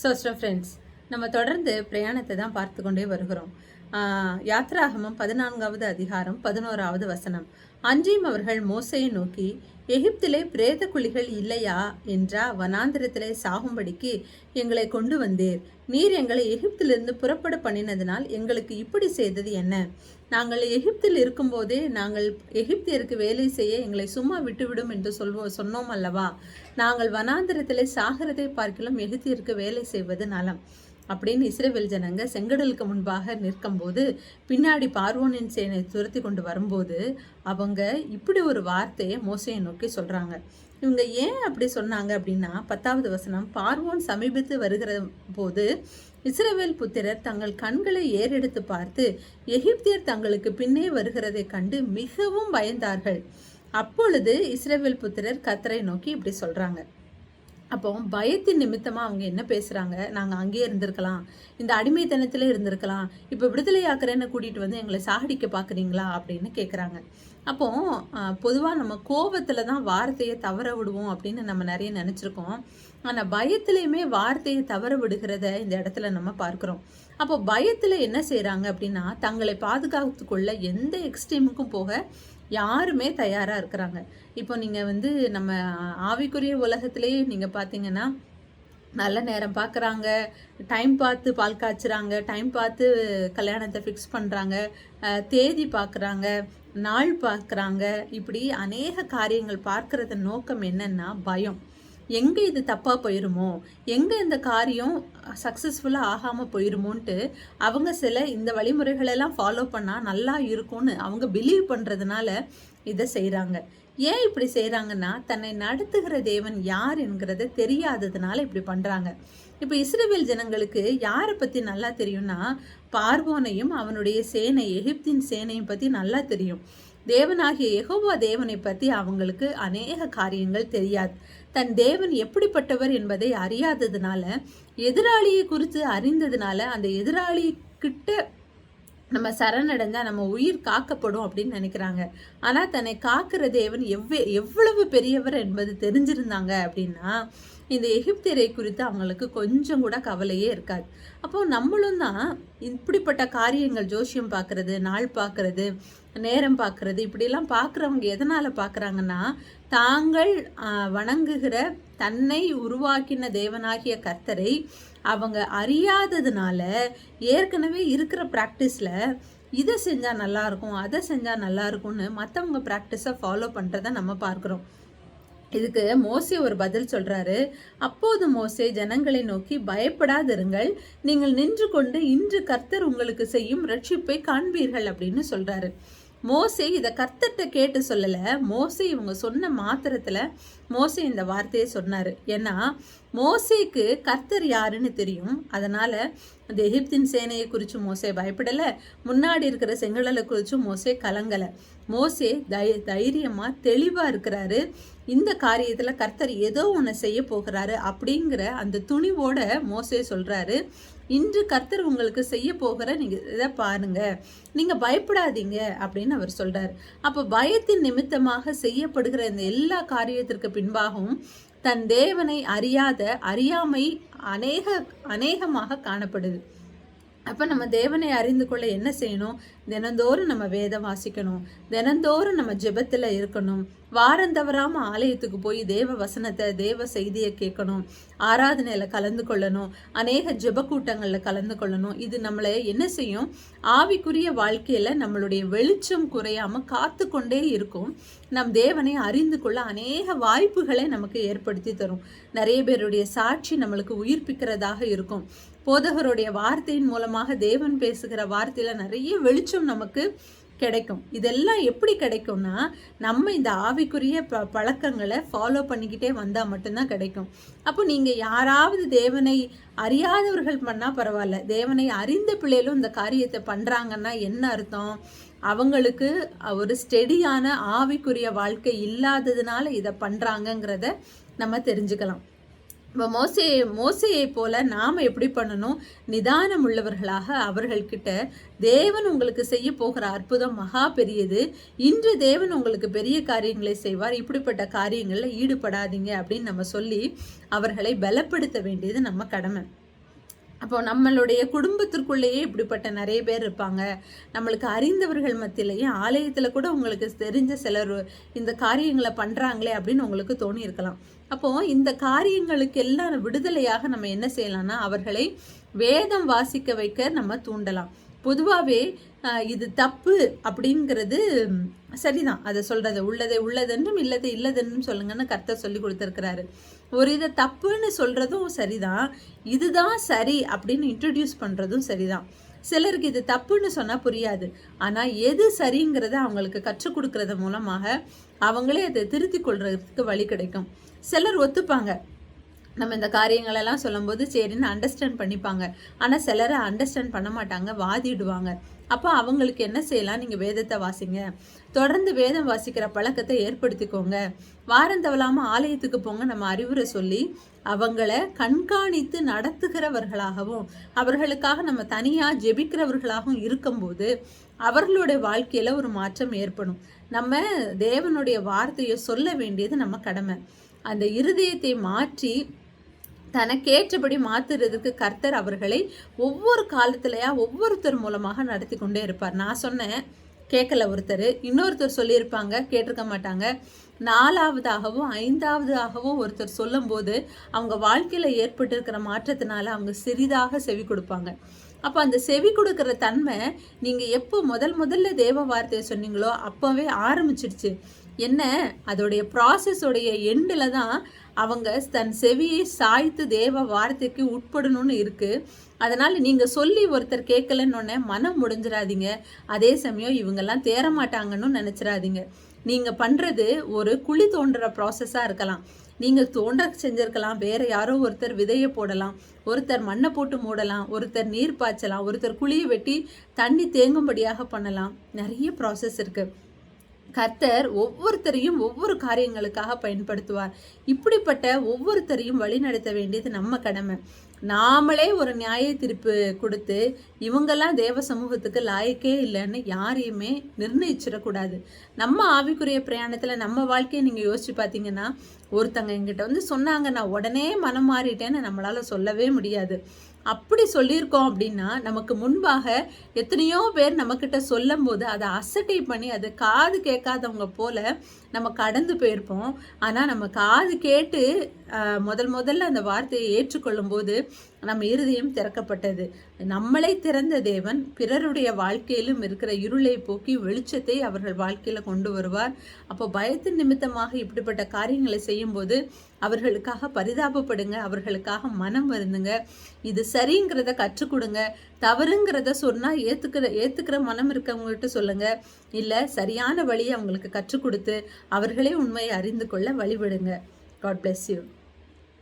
சோஸ்டோ friends நம்ம தொடர்ந்து பிரயாணத்தை தான் பார்த்து கொண்டே வருகிறோம். யாத்ராகமம் பதினான்காவது அதிகாரம் பதினோராவது வசனம். அன்றியும் அவர்கள் மோசையை நோக்கி எகிப்திலே பிரேத குழிகள் இல்லையா? என்றா வனாந்திரத்திலே சாகும்படிக்கு எங்களை கொண்டு வந்தீர். நீர் எங்களை எகிப்திலிருந்து புறப்பட பண்ணினதினால் எங்களுக்கு இப்படி செய்தது என்ன? நாங்கள் எகிப்தில் இருக்கும்போதே நாங்கள் எகிப்தியருக்கு வேலை செய்ய எங்களை சும்மா விட்டுவிடும் என்று சொல்வோம் சொன்னோம் அல்லவா? நாங்கள் வனாந்திரத்திலே சாகிறதை பார்க்கிலும் எகிப்தியருக்கு வேலை செய்வது நலம். அப்படின்னு இஸ்ரேவேல் ஜனங்க செங்கடலுக்கு முன்பாக நிற்கும்போது பின்னாடி பார்வோனின் சேனை துரத்தி கொண்டு வரும்போது அவங்க இப்படி ஒரு வார்த்தையை மோசையை நோக்கி சொல்கிறாங்க இவங்க ஏன் அப்படி சொன்னாங்க அப்படின்னா பத்தாவது வசனம் பார்வோன் சமீபித்து வருகிற போது இஸ்ரவேல் புத்திரர் தங்கள் கண்களை ஏறெடுத்து பார்த்து எகிப்தியர் தங்களுக்கு பின்னே வருகிறதை கண்டு மிகவும் பயந்தார்கள். அப்பொழுது இஸ்ரவேல் புத்திரர் கத்தரை நோக்கி இப்படி சொல்கிறாங்க அப்போ பயத்தின் நிமித்தமாக அவங்க என்ன பேசுகிறாங்க நாங்கள் அங்கேயே இருந்திருக்கலாம். இந்த அடிமைத்தனத்தில் இருந்திருக்கலாம். இப்போ விடுதலையாக்குறேன்னு கூட்டிகிட்டு வந்து எங்களை சாகடிக்க பார்க்குறீங்களா அப்படின்னு கேட்குறாங்க அப்போ பொதுவாக நம்ம கோபத்தில் தான் வார்த்தையை தவற விடுவோம் அப்படின்னு நம்ம நிறைய நினச்சிருக்கோம். ஆனால் பயத்திலையுமே வார்த்தையை தவற விடுகிறத இந்த இடத்துல நம்ம பார்க்குறோம். அப்போ பயத்தில் என்ன செய்கிறாங்க அப்படின்னா தங்களை பாதுகாத்து கொள்ள எந்த எக்ஸ்ட்ரீமுக்கும் போக யாருமே தயாராக இருக்கிறாங்க. இப்போ நீங்கள் வந்து நம்ம ஆவிக்குரிய உலகத்திலேயே நீங்கள் பார்த்தீங்கன்னா நல்ல நேரம் பார்க்குறாங்க டைம் பார்த்து பால் காய்ச்சுறாங்க டைம் பார்த்து கல்யாணத்தை ஃபிக்ஸ் பண்ணுறாங்க தேதி பார்க்குறாங்க நாள் பார்க்குறாங்க இப்படி அநேக காரியங்கள் பார்க்கறது நோக்கம் என்னன்னா பயம். எங்கே இது தப்பாக போயிருமோ? எங்கே இந்த காரியம் சக்ஸஸ்ஃபுல்லாக ஆகாமல் போயிருமோன்ட்டு அவங்க சில இந்த வழிமுறைகளெல்லாம் ஃபாலோ பண்ணால் நல்லா இருக்கும்னு அவங்க பிலீவ் பண்ணுறதுனால இதை செய்கிறாங்க ஏன் இப்படி செய்கிறாங்கன்னா தன்னை நடத்துகிற தேவன் யார் என்கிறத தெரியாததுனால இப்படி பண்ணுறாங்க இப்போ இஸ்ரேவேல் ஜனங்களுக்கு யாரை பற்றி நல்லா தெரியும்னா பார்வோனையும் அவனுடைய சேனை எகிப்தின் சேனையும் பற்றி நல்லா தெரியும். தேவனாகிய எகோவா தேவனை பற்றி அவங்களுக்கு அநேக காரியங்கள் தெரியாது. தன் தேவன் எப்படிப்பட்டவர் என்பதை அறியாததுனால எதிராளியை குறித்து அறிந்ததுனால அந்த எதிராளி கிட்ட நம்ம சரணடைஞ்சா நம்ம உயிர் காக்கப்படும் அப்படின்னு நினைக்கிறாங்க. ஆனால் தன்னை காக்கிற தேவன் எவ்வே எவ்வளவு பெரியவர் என்பது தெரிஞ்சிருந்தாங்க அப்படின்னா இந்த எகிப்தியரை குறித்து அவங்களுக்கு கொஞ்சம் கூட கவலையே இருக்காது. அப்போ நம்மளும் தான் இப்படிப்பட்ட காரியங்கள் ஜோசியம் பார்க்கறது நாள் பார்க்கறது நேரம் பார்க்கறது இப்படிலாம் பார்க்குறவங்க எதனால் பார்க்குறாங்கன்னா தாங்கள் வணங்குகிற தன்னை உருவாக்கின தேவனாகிய கர்த்தரை அவங்க அறியாததுனால ஏற்கனவே இருக்கிற ப்ராக்டிஸில் இதை செஞ்சால் நல்லாயிருக்கும் அதை செஞ்சால் நல்லாயிருக்கும்னு மற்றவங்க ப்ராக்டிஸை ஃபாலோ பண்ணுறத நம்ம பார்க்குறோம். இதுக்கு மோசே ஒரு பதில் சொல்கிறாரு அப்போது மோசே ஜனங்களை நோக்கி பயப்படாதிருங்கள். நீங்கள் நின்று கொண்டு இன்று கர்த்தர் உங்களுக்கு செய்யும் ரட்சிப்பை காண்பீர்கள் அப்படின்னு சொல்கிறாரு மோசே இதை கர்த்தர்கிட்ட கேட்டு சொல்லலை. மோசே இவங்க சொன்ன மாத்திரத்தில் மோசே இந்த வார்த்தையை சொன்னார். ஏன்னா மோசேக்கு கர்த்தர் யாருன்னு தெரியும். அதனால் அந்த எகிப்தின் சேனையை குறித்து மோசே பயப்படலை. முன்னாடி இருக்கிற செங்கடலை குறித்தும் மோசே கலங்கலை. மோசே தை தைரியமாக தெளிவாக இருக்கிறாரு. இந்த காரியத்தில் கர்த்தர் ஏதோ ஒன்று செய்ய போகிறாரு அப்படிங்கிற அந்த துணிவோட மோசே சொல்கிறாரு இன்று கர்த்தர் உங்களுக்கு செய்ய போகிற நீங்கள் இதை பாருங்க. நீங்கள் பயப்படாதீங்க அப்படின்னு அவர் சொல்கிறார் அப்போ பயத்தின் நிமித்தமாக செய்யப்படுகிற இந்த எல்லா காரியத்திற்கு பின்பாகவும் தன் தேவனை அறியாத அறியாமை அநேக அநேகமாக காணப்படுது. அப்போ நம்ம தேவனை அறிந்து கொள்ள என்ன செய்யணும்? தினந்தோறும் நம்ம வேதம் வாசிக்கணும். தினந்தோறும் நம்ம ஜெபத்தில் இருக்கணும். வாரம் தவறாம ஆலயத்துக்கு போய் தேவ வசனத்தை தேவ செய்தியை கேட்கணும். ஆராதனையில் கலந்து கொள்ளணும். அநேக ஜெப கூட்டங்களில் கலந்து கொள்ளணும். இது நம்மளை என்ன செய்யும்? ஆவிக்குரிய வாழ்க்கையில் நம்மளுடைய வெளிச்சம் குறையாமல் காத்து கொண்டே இருக்கும். நம் தேவனை அறிந்து கொள்ள அநேக வாய்ப்புகளை நமக்கு ஏற்படுத்தி தரும். நிறைய பேருடைய சாட்சி நம்மளுக்கு உயிர்ப்பிக்கிறதாக இருக்கும். போதகருடைய வார்த்தையின் மூலமாக தேவன் பேசுகிற வார்த்தையில நிறைய வெளிச்சம் நமக்கு கிடைக்கும். இதெல்லாம் எப்படி கிடைக்கும்னா நம்ம இந்த ஆவிக்குரிய ப பழக்கங்களை ஃபாலோ பண்ணிக்கிட்டே வந்தால் மட்டும்தான் கிடைக்கும். அப்போ நீங்கள் யாராவது தேவனை அறியாதவர்கள் பண்ணால் பரவாயில்ல. தேவனை அறிந்த பிள்ளைகளும் இந்த காரியத்தை பண்ணுறாங்கன்னா என்ன அர்த்தம்? அவங்களுக்கு ஒரு ஸ்டெடியான ஆவிக்குரிய வாழ்க்கை இல்லாததுனால இதை பண்ணுறாங்கங்கிறத நம்ம தெரிஞ்சுக்கலாம். இப்போ மோசே மோசையை போல நாம் எப்படி பண்ணணும்? நிதானம் உள்ளவர்களாக அவர்கள்கிட்ட தேவன் உங்களுக்கு செய்ய போகிற அற்புதம் மகா பெரியது. இன்று தேவன் உங்களுக்கு பெரிய காரியங்களை செய்வார். இப்படிப்பட்ட காரியங்களில் ஈடுபடாதீங்க. அப்படின்னு நம்ம சொல்லி அவர்களை பலப்படுத்த வேண்டியது நம்ம கடமை. அப்போ நம்மளுடைய குடும்பத்திற்குள்ளேயே இப்படிப்பட்ட நிறைய பேர் இருப்பாங்க. நம்மளுக்கு அறிந்தவர்கள் மத்தியிலையும் ஆலயத்தில் கூட உங்களுக்கு தெரிஞ்ச சிலர் இந்த காரியங்களை பண்ணுறாங்களே அப்படின்னு உங்களுக்கு தோணி இருக்கலாம். இந்த காரியங்களுக்கு எல்லாம் விடுதலையாக நம்ம என்ன செய்யலாம்னா அவர்களை வேதம் வாசிக்க வைக்க நம்ம தூண்டலாம். பொதுவாகவே இது தப்பு அப்படிங்கிறது சரிதான். அதை சொல்கிறது உள்ளதை உள்ளதென்றும் இல்லதை இல்லதென்றும் சொல்லுங்கன்னு கர்த்தர் சொல்லி கொடுத்துருக்கிறாரு. ஒரு இதை தப்புன்னு சொல்கிறதும் சரிதான். இதுதான் சரி அப்படின்னு இன்ட்ரடியூஸ் பண்ணுறதும் சரிதான். சிலருக்கு இது தப்புன்னு சொன்னால் புரியாது. ஆனால் எது சரிங்கிறத அவங்களுக்கு கற்றுக் கொடுக்கறது மூலமாக அவங்களே அதை திருத்தி கொள்றதுக்கு வழி கிடைக்கும். சிலர் ஒத்துப்பாங்க. நம்ம இந்த காரியங்களெல்லாம் சொல்லும்போது சரின்னு அண்டர்ஸ்டாண்ட் பண்ணிப்பாங்க. ஆனால் சிலரை அண்டர்ஸ்டாண்ட் பண்ண மாட்டாங்க வாதிடுவாங்க அப்போ அவங்களுக்கு என்ன செய்யலாம்? நீங்கள் வேதத்தை வாசிங்க. தொடர்ந்து வேதம் வாசிக்கிற பழக்கத்தை ஏற்படுத்திக்கோங்க. வாரம் தவறாமல் ஆலயத்துக்கு போங்க நம்ம அறிவுரை சொல்லி அவங்கள கண்காணித்து நடத்துகிறவர்களாகவும் அவர்களுக்காக நம்ம தனியாக ஜெபிக்கிறவர்களாகவும் இருக்கும்போது அவர்களுடைய வாழ்க்கையில் ஒரு மாற்றம் ஏற்படும். நம்ம தேவனுடைய வார்த்தையை சொல்ல வேண்டியது நம்ம கடமை. அந்த இருதயத்தை மாற்றி தனக்கேற்றபடி மாத்துறதுக்கு கர்த்தர் அவர்களை ஒவ்வொரு காலத்திலையா ஒவ்வொருத்தர் மூலமாக நடத்தி கொண்டே இருப்பார். நான் சொன்னேன் கேட்கல ஒருத்தர். இன்னொருத்தர் சொல்லியிருப்பாங்க கேட்டிருக்க மாட்டாங்க. நாலாவதாகவும் ஐந்தாவதாகவும் ஒருத்தர் சொல்லும்போது அவங்க வாழ்க்கையில் ஏற்பட்டிருக்கிற மாற்றத்தினால அவங்க சிறிதாக செவி கொடுப்பாங்க. அப்போ அந்த செவி கொடுக்குற தன்மை நீங்கள் எப்போ முதல் முதல்ல தேவ வார்த்தையை சொன்னீங்களோ அப்போவே ஆரம்பிச்சிடுச்சு. என்ன? அதோடைய ப்ராசஸோடைய எண்டில் தான் அவங்க தன் செவியை சாய்த்து தேவ வார்த்தைக்கு உட்படணும்னு இருக்குது அதனால் நீங்கள் சொல்லி ஒருத்தர் கேட்கலன்னு மனம் முடிஞ்சிடாதீங்க அதே சமயம் இவங்கெல்லாம் தேரமாட்டாங்கன்னு நினச்சிடாதீங்க நீங்கள் பண்ணுறது ஒரு குழி தோண்டுற ப்ராசஸாக இருக்கலாம். நீங்கள் தோண்ட செஞ்சிருக்கலாம். வேறு யாரோ ஒருத்தர் விதையை போடலாம். ஒருத்தர் மண்ணை போட்டு மூடலாம். ஒருத்தர் நீர் பாய்ச்சலாம். ஒருத்தர் குழியை வெட்டி தண்ணி தேங்கும்படியாக பண்ணலாம். நிறைய ப்ராசஸ் இருக்குது கர்த்தர் ஒவ்வொருத்தரையும் ஒவ்வொரு காரியங்களுக்காக பயன்படுத்துவார். இப்படிப்பட்ட ஒவ்வொருத்தரையும் வழிநடத்த வேண்டியது நம்ம கடமை. நாமளே ஒரு நியாய திருப்பு கொடுத்து இவங்கெல்லாம் தேவ சமூகத்துக்கு லாயக்கே இல்லைன்னு யாரையுமே நிர்ணயிச்சிடக்கூடாது. நம்ம ஆவிக்குரிய பிரயாணத்தில் நம்ம வாழ்க்கையை நீங்கள் யோசிச்சு பார்த்தீங்கன்னா ஒருத்தங்க எங்கிட்ட வந்து சொன்னாங்க நான் உடனே மனம் மாறிட்டேன்னு நம்மளால் சொல்லவே முடியாது. அப்படி சொல்லியிருக்கோம் அப்படின்னா நமக்கு முன்பாக எத்தனையோ பேர் நம்மக்கிட்ட சொல்லும் போது அதை அசட்டை பண்ணி அதை காது கேட்காதவங்க போல நம்ம கடந்து போயிருப்போம். ஆனால் நம்ம காது கேட்டு முதல் முதல்ல அந்த வார்த்தையை ஏற்றுக்கொள்ளும் போது நம்ம இருதயம் திறக்கப்பட்டது. நம்மளை திறந்த தேவன் பிறருடைய வாழ்க்கையிலும் இருக்கிற இருளை போக்கி வெளிச்சத்தை அவர்கள் வாழ்க்கையில் கொண்டு வருவார். அப்போ பயத்தின் நிமித்தமாக இப்படிப்பட்ட காரியங்களை செய்யும்போது அவர்களுக்காக பரிதாபப்படுங்க அவர்களுக்காக மனம் வருந்துங்க. இது சரிங்கிறத கற்றுக் கொடுங்க. தவறுங்கிறத சொன்னால் ஏற்றுக்கிற ஏற்றுக்கிற மனம் இருக்கவங்ககிட்ட சொல்லுங்கள் இல்லை சரியான வழியை அவங்களுக்கு கற்றுக் கொடுத்து அவர்களே உண்மையை அறிந்து கொள்ள வழிவிடுங்க காட் பிளெஸ் யூ